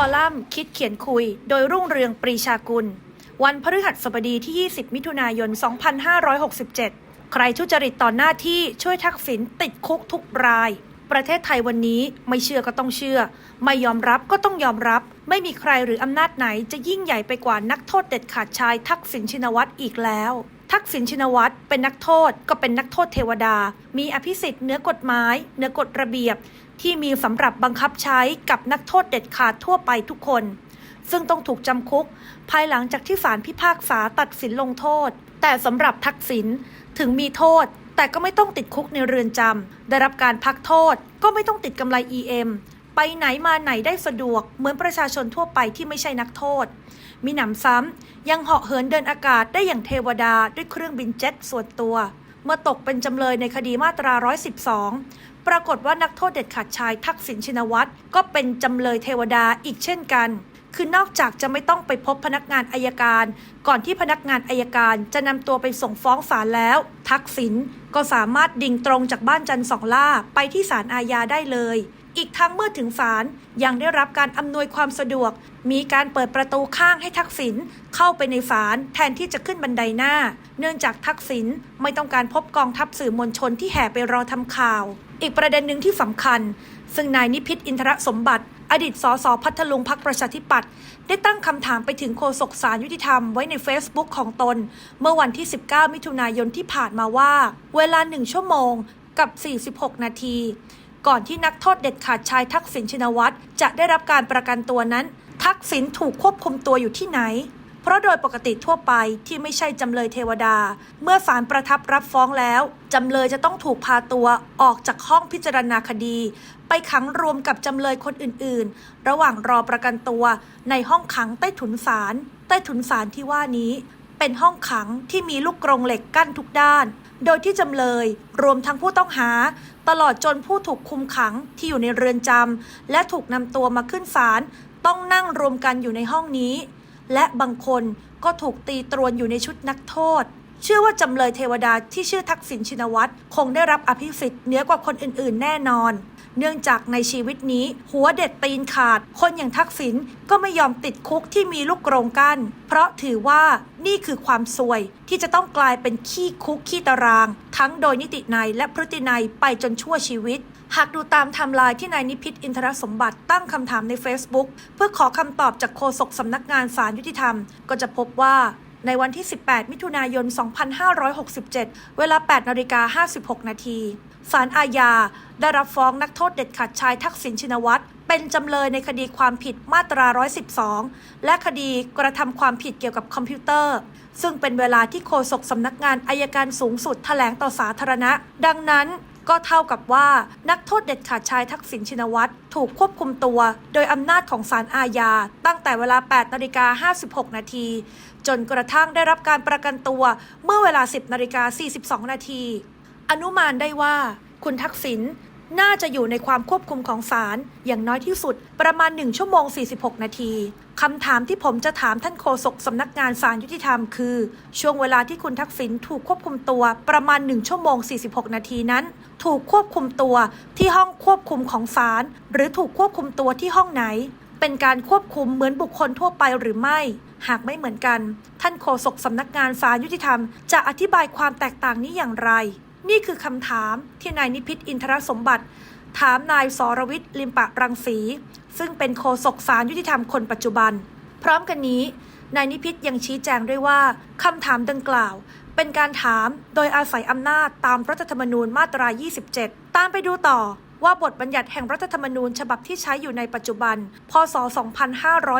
อลัมน์คิดเขียนคุย โดยรุ่งเรืองปรีชากุล วันพฤหัสบดีที่ 20 มิถุนายน 2567 ใครทุจริตต่อหน้าที่ช่วยทักษิณติดคุกทุกราย ประเทศไทยวันนี้ไม่เชื่อก็ต้องเชื่อ ไม่ยอมรับก็ต้องยอมรับ ไม่มีใครหรืออำนาจไหนจะยิ่งใหญ่ไปกว่านักโทษเด็ดขาดชายทักษิณชินวัตรอีกแล้วทักษิณชินวัตรเป็นนักโทษก็เป็นนักโทษเทวดา มีอภิสิทธิ์เหนือกฎหมายเหนือกฎระเบียบ ที่มีสำหรับบังคับใช้กับนักโทษเด็ดขาดทั่วไปทุกคน ซึ่งต้องถูกจำคุก ภายหลังจากที่ศาลพิพากษาตัดสินลงโทษ แต่สำหรับทักษิณถึงมีโทษ แต่ก็ไม่ต้องติดคุกในเรือนจำได้รับการพักโทษ ก็ไม่ต้องติดกำไร EM ไปไหนมาไหนได้สะดวก เหมือนประชาชนทั่วไปที่ไม่ใช่นักโทษ มีหนำซ้ำยังเหาะเหินเดินอากาศได้อย่างเทวดาด้วยเครื่องบินเจ็ตส่วนตัว เมื่อตกเป็นจำเลยในคดีมาตรา 112 ปรากฏว่านักโทษเด็ดขาดชายทักษิณชินวัตรก็เป็นจำเลยเทวดาอีกเช่นกัน คือนอกจากจะไม่ต้องไปพบพนักงานอายการ ก่อนที่พนักงานอายการจะนำตัวไปส่งฟ้องศาลแล้ว ทักษิณก็สามารถดิ่งตรงจากบ้านจันทร์สองล่าไปที่ศาลอาญาได้เลย อีกทั้งเมื่อถึงศาลยังได้รับการอำนวยความสะดวก มีการเปิดประตูข้างให้ทักษิณเข้าไปในศาลแทนที่จะขึ้นบันไดหน้า เนื่องจากทักษิณไม่ต้องการพบกองทัพสื่อมวลชนที่แห่ไปรอทำข่าว อีกประเด็นหนึ่งที่สำคัญ ซึ่งนายนิพิษอินทรสมบัติ อดีตสสพัทลุงพักประชาธิปัตย์ได้ตั้งคำถามไปถึงโฆษกสารยุติธรรมไว้ใน Facebook ของตน เมื่อวันที่ 19 มิถุนายนที่ผ่านมาว่า เวลาหนึ่งชั่วโมงกับ 46 นาที ก่อนที่นักโทษเด็ดขาดชายทักษิณชินวัตรจะได้รับการประกันตัวนั้น ทักษิณถูกควบคุมตัวอยู่ที่ไหน เพราะโดยปกติทั่วไปที่ไม่ใช่จำเลยเทวดา เมื่อศาลประทับรับฟ้องแล้วจำเลยจะต้องถูกพาตัวออกจากห้องพิจารณาคดี ไปขังรวมกับจำเลยคนอื่นๆ ระหว่างรอประกันตัวในห้องขังใต้ถุนศาลใต้ถุนศาลที่ว่านี้ เป็นห้องขังที่มีลูกกรงเหล็กกั้นทุกด้าน โดยที่จำเลยรวมทั้งผู้ต้องหา ตลอดจนผู้ถูกคุมขังที่อยู่ในเรือนจำและถูกนำตัวมาขึ้นศาลต้องนั่งรวมกันอยู่ในห้องนี้ และบางคนก็ถูกตีตรวนอยู่ในชุดนักโทษ เชื่อว่าจำเลยเทวดาที่ชื่อทักษิณชินวัตรคงได้รับอภิสิทธิ์เหนือกว่าคนอื่นๆ แน่นอน เนื่องจากในชีวิตนี้ หัวเด็ดตีนขาด คนอย่างทักษิณก็ไม่ยอมติดคุกที่มีลูกกรงกั้น เพราะถือว่านี่คือความซวยที่จะต้องกลายเป็นขี้คุกขี้ตาราง ทั้งโดยนิตินัยและพฤตินัยไปจนชั่วชีวิต หากดูตามไทม์ไลน์ที่นายนิพิษอินทรสมบัติตั้งคำถามใน Facebook เพื่อขอคำตอบจากโฆษกสำนักงานสารยุติธรรม ก็จะพบว่าในวันที่ 18 มิถุนายน 2567 เวลา 8นาฬิกา56 นาทีศาลอาญาได้รับฟ้องนักโทษเด็ดขาดชายทักษิณชินวัตรเป็นจำเลยในคดีความผิดมาตรา 112 และคดีกระทำความผิดเกี่ยวกับคอมพิวเตอร์ ซึ่งเป็นเวลาที่โฆษกสำนักงานอายการสูงสุดแถลงต่อสาธารณะ ดังนั้น ก็เท่ากับว่านักโทษเด็ดขาดชายทักษิณชินวัตรถูกควบคุมตัว โดยอำนาจของศาลอาญาตั้งแต่เวลา 8 นาฬิกา 56 นาที จนกระทั่งได้รับการประกันตัวเมื่อเวลา 10 นาฬิกา 42 นาที อนุมานได้ว่า คุณทักษิณน่าจะอยู่ในความควบคุมของศาลอย่างน้อยที่สุดประมาณ 1 ชั่วโมง 46 นาที คำถามที่ผมจะถามท่านโฆษกสำนักงานศาลยุติธรรมคือ ช่วงเวลาที่คุณทักษิณถูกควบคุมตัวประมาณ 1 ชั่วโมง 46 นาทีนั้น ถูกควบคุมตัวที่ห้องควบคุมของศาลหรือถูกควบคุมตัวที่ห้องไหน เป็นการควบคุมเหมือนบุคคลทั่วไปหรือไม่ หากไม่เหมือนกัน ท่านโฆษกสำนักงานศาลยุติธรรม จะอธิบายความแตกต่างนี้อย่างไร นี่คือคำถามที่นายนิพิษอินทรสมบัติ ถามนายสรวิทย์ลิมปะรังสี ซึ่งเป็นโฆษกสารยุติธรรมคนปัจจุบัน พร้อมกันนี้ นายนิพิษยังชี้แจงด้วยว่าคำถามดังกล่าว เป็นการถามโดยอาศัยอำนาจตามรัฐธรรมนูญมาตรา 27 ตามไปดูต่อ ว่าบทบัญญัติแห่งรัฐธรรมนูญฉบับที่ใช้อยู่ในปัจจุบัน พศ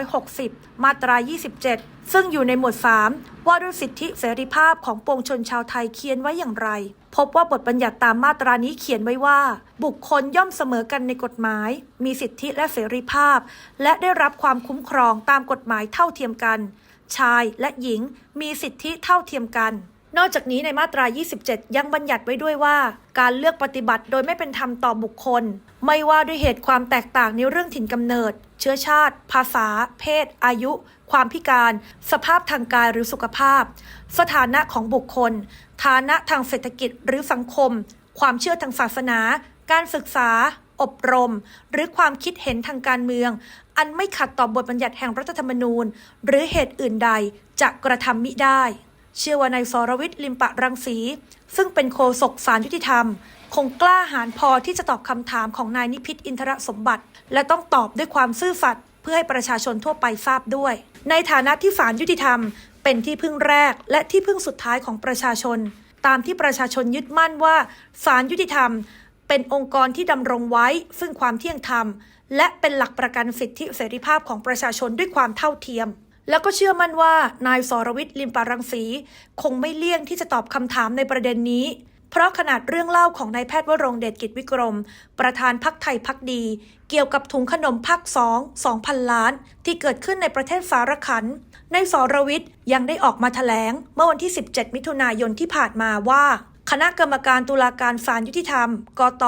2560 มาตรา 27 ซึ่งอยู่ในหมวด 3 ว่าด้วยสิทธิเสรีภาพของปวงชนชาวไทยเขียนไว้อย่างไร พบว่าบทบัญญัติตามมาตรานี้เขียนไว้ว่า บุคคลย่อมเสมอกันในกฎหมาย มีสิทธิและเสรีภาพ และได้รับความคุ้มครองตามกฎหมายเท่าเทียมกัน ชายและหญิงมีสิทธิเท่าเทียมกัน นอกจากนี้ในมาตรา 27 ยังบัญญัติไว้ด้วยว่า การเลือกปฏิบัติโดยไม่เป็นธรรมต่อบุคคล ไม่ว่าด้วยเหตุความแตกต่างในเรื่องถิ่นกำเนิด เชื้อชาติ ภาษา เพศ อายุ ความพิการ สภาพทางกายหรือสุขภาพ สถานะของบุคคล ฐานะทางเศรษฐกิจหรือสังคม ความเชื่อทางศาสนา การศึกษา อบรม หรือความคิดเห็นทางการเมือง อันไม่ขัดต่อบทบัญญัติแห่งรัฐธรรมนูญ หรือเหตุอื่นใดจะกระทำมิได้ เชื่อว่านายสรวิทย์ลิมปะรังสี ซึ่งเป็นโฆษกสารยุติธรรม คงกล้าหาญพอที่จะตอบคำถามของนายนิพิษอินทรสมบัติ และต้องตอบด้วยความซื่อสัตย์เพื่อให้ประชาชนทั่วไปทราบด้วย ในฐานะที่ศาลยุติธรรม เป็นที่พึ่งแรกและที่พึ่งสุดท้ายของประชาชน ตามที่ประชาชนยึดมั่นว่าศาลยุติธรรม เป็นองค์กรที่ดำรงไว้ ซึ่งความเที่ยงธรรม และเป็นหลักประกันสิทธิเสรีภาพของประชาชนด้วยความเท่าเทียม แล้วก็เชื่อมั่นว่านายสรวิทย์ลิมปารังสี คงไม่เลี่ยงที่จะตอบคำถามในประเด็นนี้ เพราะขนาดเรื่องเล่าของนายแพทย์วรงเดชกิจวิกรม ประธานพักไทยพักดี เกี่ยวกับถุงขนมภาคสอง2,000ล้าน ที่เกิดขึ้นในประเทศสารขันในายสรวิทย์ยังได้ออกมาแถลง เมื่อวันที่ 17 มิถุนายนที่ผ่านมาว่า คณะกรรมการตุลาการศาลยุติธรรม กต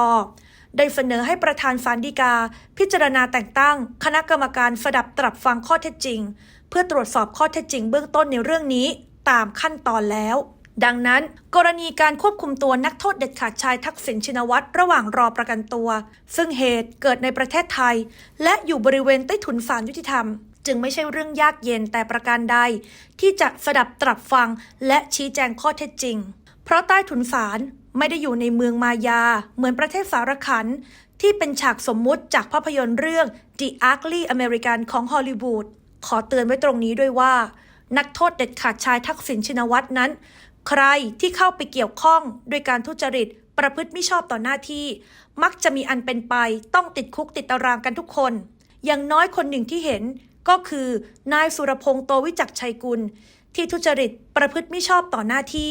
ได้เสนอให้ประธานศาลฎีกา พิจารณาแต่งตั้ง คณะกรรมการสดับตรับฟังข้อเท็จจริง เพื่อตรวจสอบข้อเท็จจริงเบื้องต้นในเรื่องนี้ตามขั้นตอนแล้ว ดังนั้น กรณีการควบคุมตัวนักโทษเด็ดขาดชายทักษิณชินวัตรระหว่างรอประกันตัว ซึ่งเหตุเกิดในประเทศไทย และอยู่บริเวณใต้ถุนศาลยุติธรรม จึงไม่ใช่เรื่องยากเย็นแต่ประการใด ที่จะสดับตรับฟังและชี้แจงข้อเท็จจริง เพราะใต้ถุนศาล ไม่ได้อยู่ในเมืองมายา เหมือนประเทศสารขัน ที่เป็นฉากสมมุติจากภาพยนตร์เรื่อง The Ugly American ของฮอลลีวูดขอเตือนไว้ตรงนี้ด้วยว่า นักโทษเด็ดขาดชายทักษิณชินวัตรนั้น ใครที่เข้าไปเกี่ยวข้องโดยการทุจริต ประพฤติมิชอบต่อหน้าที่ มักจะมีอันเป็นไปต้องติดคุกติดตารางกันทุกคน อย่างน้อยคนหนึ่งที่เห็น ก็คือนายสุรพงษ์โตวิจักชัยกุล ที่ทุจริตประพฤติมิชอบต่อหน้าที่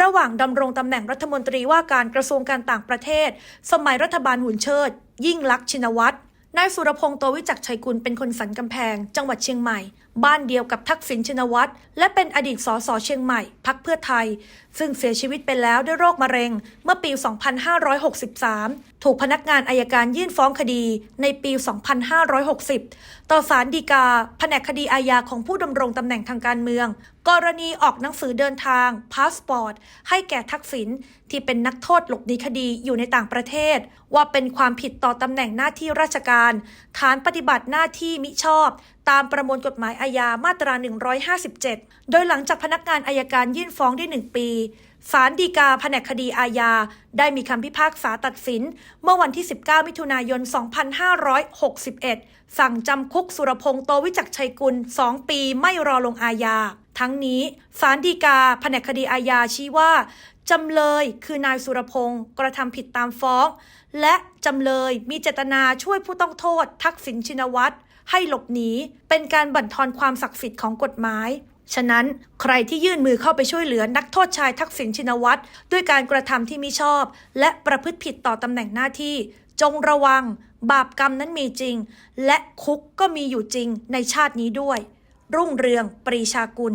ระหว่างดำรงตำแหน่งรัฐมนตรีว่าการกระทรวงการต่างประเทศ สมัยรัฐบาลหุ่นเชิด ยิ่งลักษณ์ชินวัตร นายสุรพงษ์โตวิจักชัยกุลเป็นคนสันกำแพง จังหวัดเชียงใหม่ บ้านเดียวกับทักษิณชินวัตรและเป็นอดีตสสเชียงใหม่พักเพื่อไทย ซึ่งเสียชีวิตไปแล้วด้วยโรคมะเร็ง เมื่อปี 2563 ถูกพนักงานอายการยื่นฟ้องคดีในปี 2560 ต่อศาลฎีกา แผนกคดีอาญาของผู้ดำรงตำแหน่งทางการเมือง กรณีออกหนังสือเดินทางพาสปอร์ต ให้แก่ทักษิณที่เป็นนักโทษหลบหนีคดีอยู่ในต่างประเทศ ว่าเป็นความผิดต่อตำแหน่งหน้าที่ราชการ ฐานปฏิบัติหน้าที่มิชอบ ตามประมวลกฎหมายอาญามาตรา 157 โดยหลังจากพนักงานอายการยื่นฟ้องได้หนึ่งปีศาลฎีกาแผนกคดีอาญา ได้มีคำพิพากษาตัดสิน เมื่อวันที่ 19 มิถุนายน 2561 สั่งจำคุกสุรพงษ์โตวิจักชัยกุล 2 ปีไม่รอลงอาญา ทั้งนี้ศาลฎีกาแผนกคดีอาญาชี้ว่าจำเลยคือนายสุรพงศ์กระทำผิดตามฟ้อง และจำเลยมีเจตนาช่วยผู้ต้องโทษ ทักษิณชินวัตรให้หลบหนี เป็นการบั่นทอนความศักดิ์สิทธิ์ของกฎหมาย ฉะนั้นใครที่ยื่นมือเข้าไปช่วยเหลือนักโทษชายทักษิณชินวัตรด้วยการกระทำที่มิชอบ และประพฤติผิดต่อตำแหน่งหน้าที่ จงระวัง บาปกรรมนั้นมีจริง และคุกก็มีอยู่จริงในชาตินี้ด้วย รุ่งเรืองปรีชากุล